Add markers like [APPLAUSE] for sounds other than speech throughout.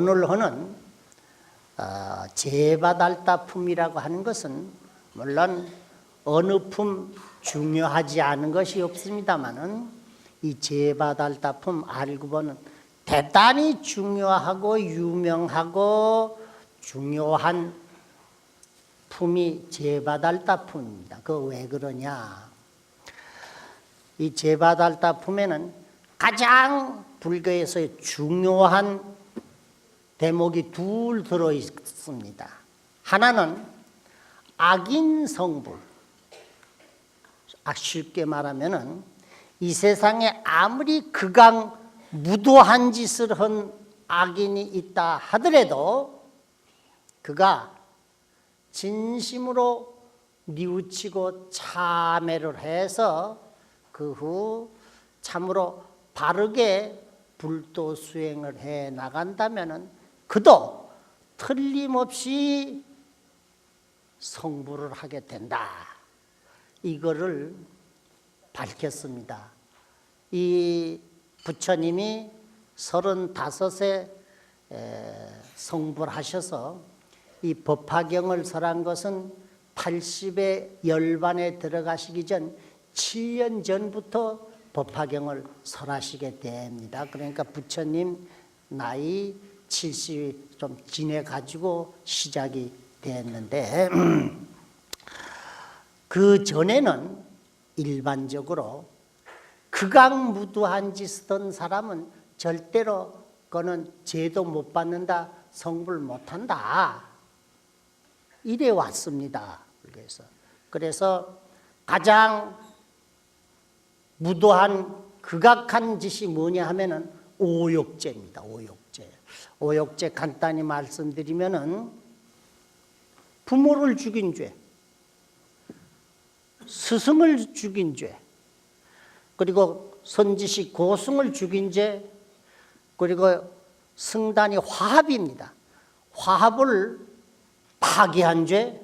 오늘 하는 어, 제바달다품이라고 하는 것은 물론 어느 품 중요하지 않은 것이 없습니다만은 이 제바달다품 알고 보는 대단히 중요하고 유명하고 중요한 품이 제바달다품입니다. 그 왜 그러냐? 이 제바달다품에는 가장 불교에서의 중요한 대목이 둘 들어 있습니다. 하나는 악인 성불. 아, 쉽게 말하면은 이 세상에 아무리 극강 무도한 짓을 한 악인이 있다 하더라도 그가 진심으로 뉘우치고 참회를 해서 그 후 참으로 바르게 불도 수행을 해 나간다면은 그도 틀림없이 성불을 하게 된다. 이거를 밝혔습니다. 이 부처님이 서른다섯에 성불하셔서 이 법화경을 설한 것은 80의 열반에 들어가시기 전 7년 전부터 법화경을 설하시게 됩니다. 그러니까 부처님 나이 70이 좀 지내 가지고 시작이 됐는데 [CLEARS THROAT] 그 전에는 일반적으로 극악무도한 짓을 한 사람은 절대로 그는 죄도 못 받는다, 성불 못 한다. 이래 왔습니다. 그래서 그래서 가장 무도한 극악한 짓이 뭐냐 하면은 오욕죄입니다. 오욕죄. 오욕죄 간단히 말씀드리면은 부모를 죽인 죄, 스승을 죽인 죄, 그리고 선지식 고승을 죽인 죄, 그리고 승단이 화합입니다. 화합을 파괴한 죄.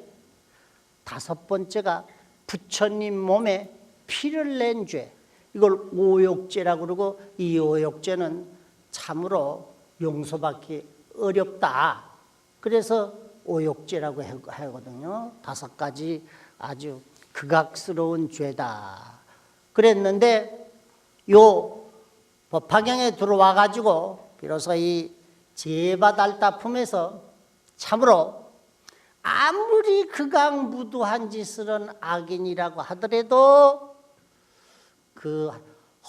다섯 번째가 부처님 몸에 피를 낸 죄. 이걸 오욕죄라고 그러고 이 오욕죄는 참으로 용서받기 어렵다. 그래서 오욕죄라고 하거든요. 다섯 가지 아주 극악스러운 죄다. 그랬는데 요 법화경에 들어와 가지고 비로소 이 제바달다품에서 참으로 아무리 극악무도한 짓을 한 악인이라고 하더라도 그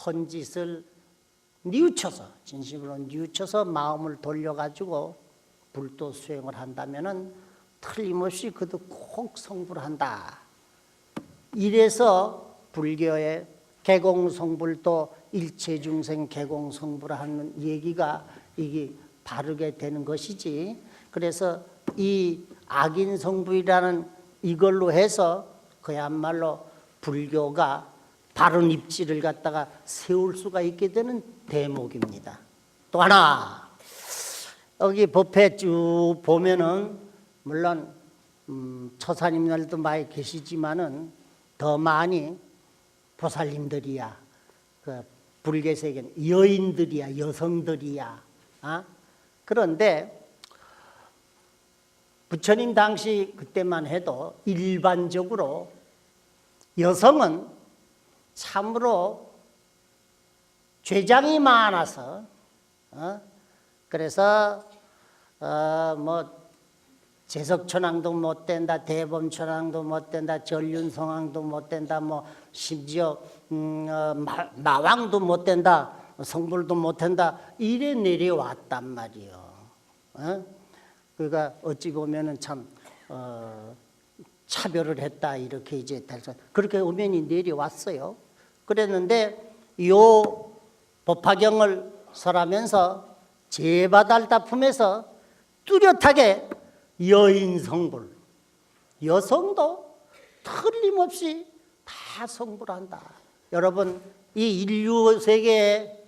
헌짓을 뉘우쳐서 진심으로 뉘우쳐서 마음을 돌려가지고 불도 수행을 한다면은 틀림없이 그도 꼭 성불 한다. 이래서 불교의 개공성불도 일체 중생 개공성불하는 얘기가 이게 바르게 되는 것이지. 그래서 이 악인 성불이라는 이걸로 해서 그야말로 불교가 바른 입지를 갖다가 세울 수가 있게 되는 대목입니다. 또 하나 여기 법회 쭉 보면은 물론 음, 처사님들도 많이 계시지만은 더 많이 보살님들이야. 그 불교 세계는 여인들이야, 여성들이야. 아? 그런데 부처님 당시 그때만 해도 일반적으로 여성은 참으로 죄장이 많아서 어? 그래서 어, 뭐 제석천왕도 못 된다, 대범천왕도 못 된다, 전륜성왕도 못 된다, 뭐 심지어 음, 어, 마, 마왕도 못 된다, 성불도 못 된다 이래 내려 왔단 말이요. 어? 그러니까 어찌 보면은 참 어, 차별을 했다 이렇게 이제 그렇게 오면이 내려왔어요. 그랬는데 요 법화경을 설하면서 제바달다 품에서 뚜렷하게 여인 성불, 여성도 틀림없이 다 성불한다. 여러분 이 인류 세계에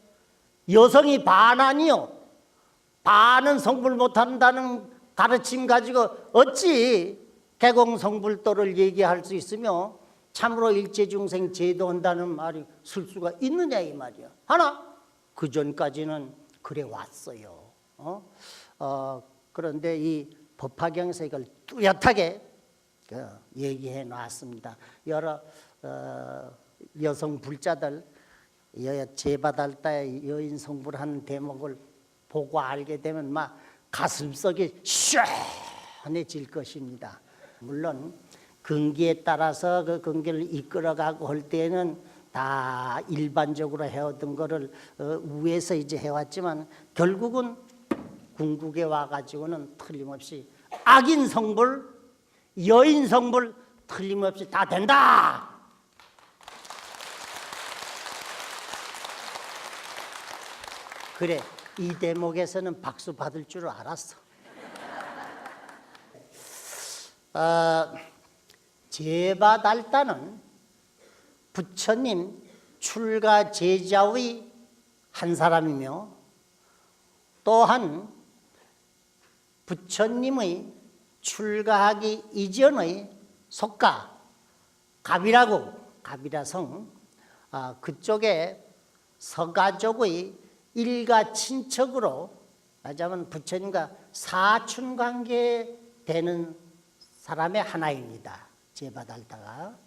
여성이 반 아니요. 반은 성불 못한다는 가르침 가지고 어찌 개공 성불도를 얘기할 수 있으며 참으로 일제중생 제도한다는 말이 쓸 수가 있느냐 이 말이야. 하나 그 전까지는 그래 왔어요. 어? 어, 그런데 이 법화경에서 이걸 뚜렷하게 그 얘기해 놨습니다. 여러 어, 여성 불자들 여 제바달다의 여인 성불하는 대목을 보고 알게 되면 막 가슴속이 시원해질 것입니다. 물론 근기에 따라서 그 근기를 이끌어가고 할 때는 다 일반적으로 해오던 거를 어, 위에서 이제 해왔지만 결국은 궁극에 와가지고는 틀림없이 악인 성불, 여인 성불 틀림없이 다 된다. 그래 이 대목에서는 박수 받을 줄 알았어. 어, 제바달다는 부처님 출가 제자의 한 사람이며 또한 부처님의 출가하기 이전의 속가 갑이라고 갑이라성 아, 그쪽에 서가족의 일가 친척으로 말하자면 부처님과 사촌 관계 되는 사람의 하나입니다. 제바달다가.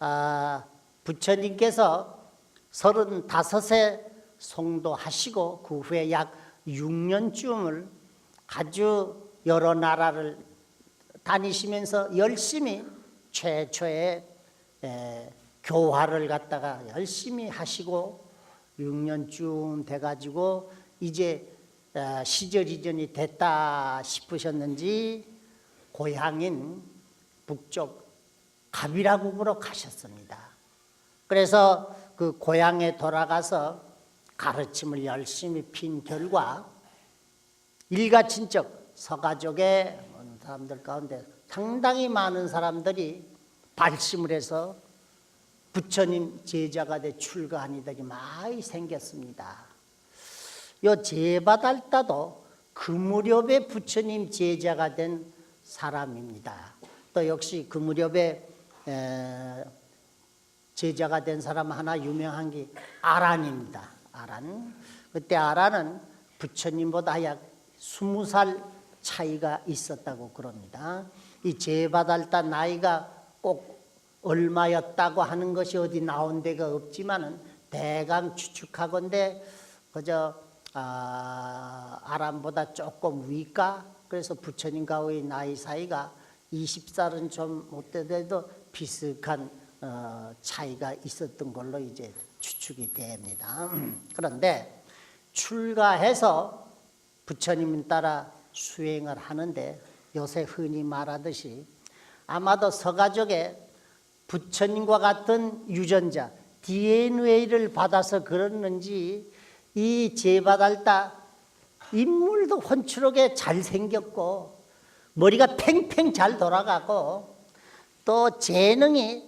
아, 부처님께서 서른다섯에 송도하시고 그 후에 약 6년쯤을 아주 여러 나라를 다니시면서 열심히 최초의 에, 교화를 갖다가 열심히 하시고 6년쯤 돼가지고 이제 어, 시절 이전이 됐다 싶으셨는지 고향인 북쪽 갑이라국으로 가셨습니다. 그래서 그 고향에 돌아가서 가르침을 열심히 핀 결과 일가 친척 서가족의 사람들 가운데 상당히 많은 사람들이 발심을 해서 부처님 제자가 돼 출가한 이들이 많이 생겼습니다. 요 제바달다도 그 무렵에 부처님 제자가 된 사람입니다. 또 역시 그 무렵에 에, 제자가 된 사람 하나 유명한 게 아란입니다. 아란. 그때 아란은 부처님보다 약 스무 살 차이가 있었다고 그럽니다. 이 제바달다 나이가 꼭 얼마였다고 하는 것이 어디 나온 데가 없지만은 대강 추측하건대 그저 아, 아람보다 조금 위가 그래서 부처님과의 나이 사이가 20살은 좀 못되더라도 비슷한 어, 차이가 있었던 걸로 이제 추측이 됩니다. [CLEARS THROAT] 그런데 출가해서 부처님 따라 수행을 하는데 요새 흔히 말하듯이 아마도 서가족에 부처님과 같은 유전자 DNA를 받아서 그랬는지 이 제바달다 인물도 훤칠하게 잘생겼고 머리가 팽팽 잘 돌아가고 또 재능이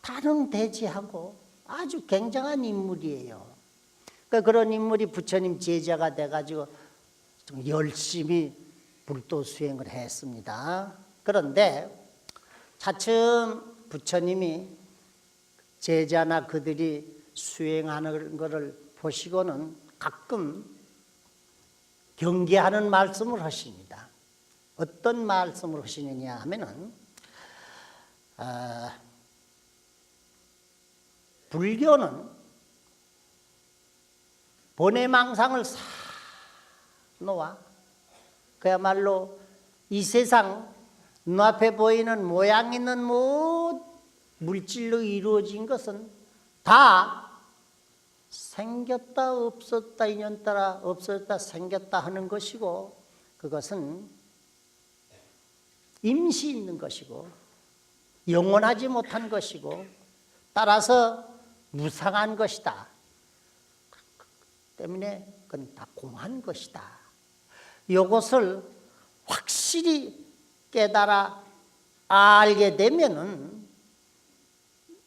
다능대지하고 아주 굉장한 인물이에요. 그러니까 그런 인물이 부처님 제자가 돼가지고 좀 열심히 불도 수행을 했습니다. 그런데 차츰 부처님이 제자나 그들이 수행하는 것을 보시고는 가끔 경계하는 말씀을 하십니다. 어떤 말씀을 하시느냐 하면은 아, 불교는 번외망상을 싹 놓아 그야말로 이 세상 눈앞에 보이는 모양 있는 뭐 물질로 이루어진 것은 다 생겼다 없었다 인연 따라 없었다 생겼다 하는 것이고 그것은 임시 있는 것이고 영원하지 못한 것이고 따라서 무상한 것이다. 때문에 그건 다 공한 것이다. 이것을 확실히 깨달아 알게 되면은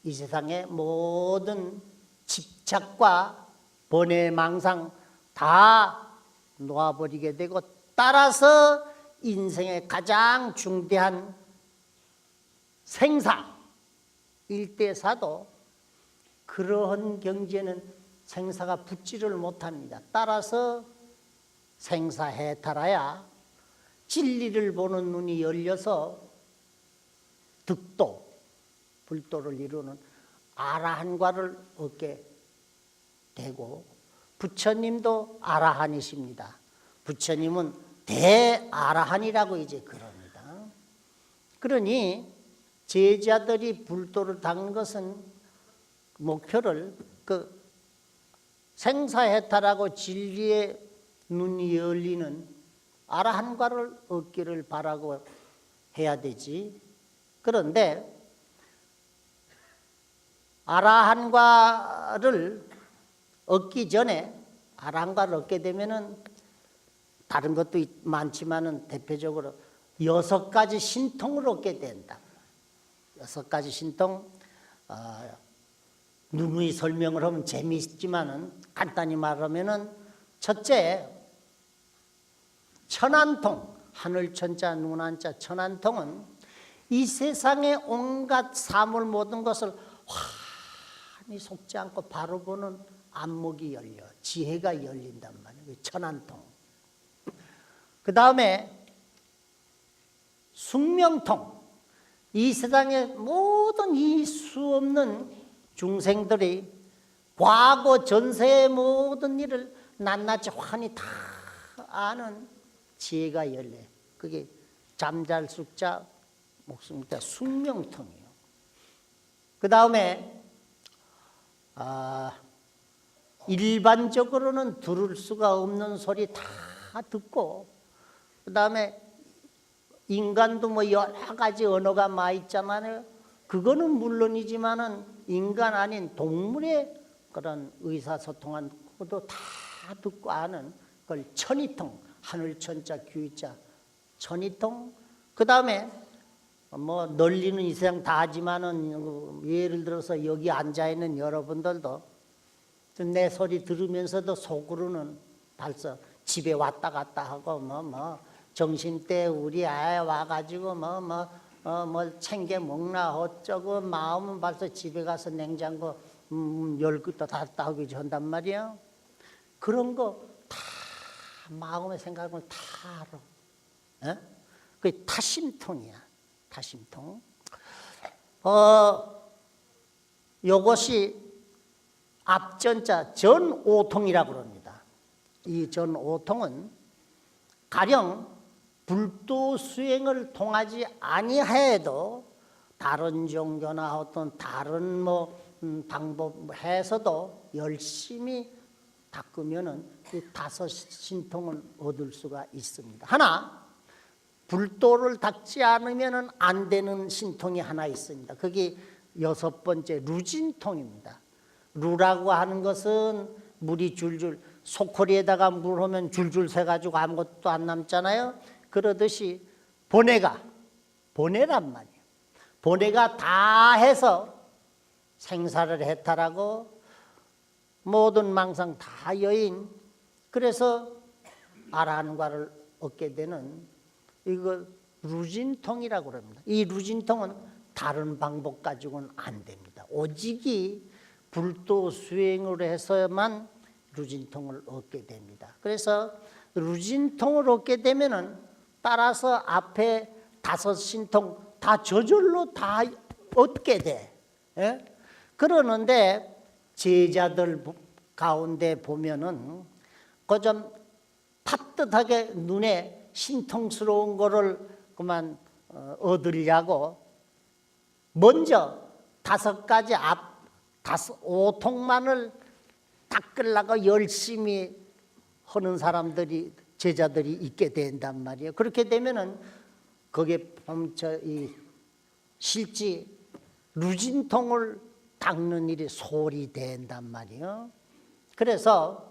이 세상의 모든 집착과 번외 망상 다 놓아버리게 되고 따라서 인생의 가장 중대한 생사 일대사도 그러한 경지에는 생사가 붙지를 못합니다. 따라서 생사해탈하야 진리를 보는 눈이 열려서 득도, 불도를 이루는 아라한과를 얻게 되고 부처님도 아라한이십니다. 부처님은 대아라한이라고 이제 그럽니다. 그러니 제자들이 불도를 닦는 것은 목표를 그 생사해탈하고 진리의 눈이 열리는 아라한과를 얻기를 바라고 해야 되지. 그런데 아라한과를 얻기 전에 아라한과를 얻게 되면은 다른 것도 있- 많지만은 대표적으로 여섯 가지 신통을 얻게 된다. 여섯 가지 신통 어, 누누이 설명을 하면 재미있지만은 간단히 말하면은 첫째 천안통 하늘 천자 눈 한자 천안통은 이 세상의 온갖 사물 모든 것을 환히 속지 않고 바로 보는 안목이 열려 지혜가 열린단 말이에요. 그 천안통. 그 다음에 숙명통. 이 세상의 모든 이 수 없는 중생들이 과거 전세의 모든 일을 낱낱이 환히 다 아는 지혜가 열려. 그게 잠잘 숙자 목숨자 숙명통이요. 그 다음에 아, 일반적으로는 들을 수가 없는 소리 다 듣고 그 다음에 인간도 뭐 여러 가지 언어가 많이 있잖아요. 그거는 물론이지만은 인간 아닌 동물의 그런 의사소통한 것도 다 듣고 아는 그걸 천이통 하늘 천자 규자 천이통 그 다음에 뭐 널리는 이 세상 다 하지만은 예를 들어서 여기 앉아 있는 여러분들도 내 소리 들으면서도 속으로는 벌써 집에 왔다 갔다 하고 뭐뭐 정신 때 우리 아이 와가지고 뭐뭐 어, 뭘 챙겨 먹나 어쩌고 마음은 벌써 집에 가서 냉장고 음, 열기도 닫다 하기 전단 말이야. 그런 거 다 마음의 생각을 다 알아. 어? 그 타심통이야. 타심통. 어, 요것이 앞전자 전오통이라고 그럽니다. 이 전오통은 가령 불도 수행을 통하지 아니해도 다른 종교나 어떤 다른 뭐 음, 방법 해서도 열심히 닦으면은 이 다섯 신통을 얻을 수가 있습니다. 하나 불도를 닦지 않으면은 안 되는 신통이 하나 있습니다. 그게 여섯 번째 루진통입니다. 루라고 하는 것은 물이 줄줄 소쿠리에다가 물 하면 줄줄 새 가지고 아무것도 안 남잖아요. 그러듯이 보내가 보내란 말이에요. 보내가 다 해서 생사를 해탈하고 모든 망상 다 여인 그래서 아라한과를 얻게 되는 이거 루진통이라고 그럽니다. 이 루진통은 다른 방법 가지고는 안 됩니다. 오직이 불도 수행을 해서만 루진통을 얻게 됩니다. 그래서 루진통을 얻게 되면은 따라서 앞에 다섯 신통 다 저절로 다 얻게 돼. 예? 그러는데 제자들 가운데 보면은 그 좀 팥듯하게 눈에 신통스러운 거를 그만 어, 얻으려고 먼저 다섯 가지 앞 다섯 오통만을 닦으려고 열심히 하는 사람들이 제자들이 있게 된단 말이에요. 그렇게 되면은 거기에 저이 실지 루진통을 닦는 일이 소홀히 된단 말이에요. 그래서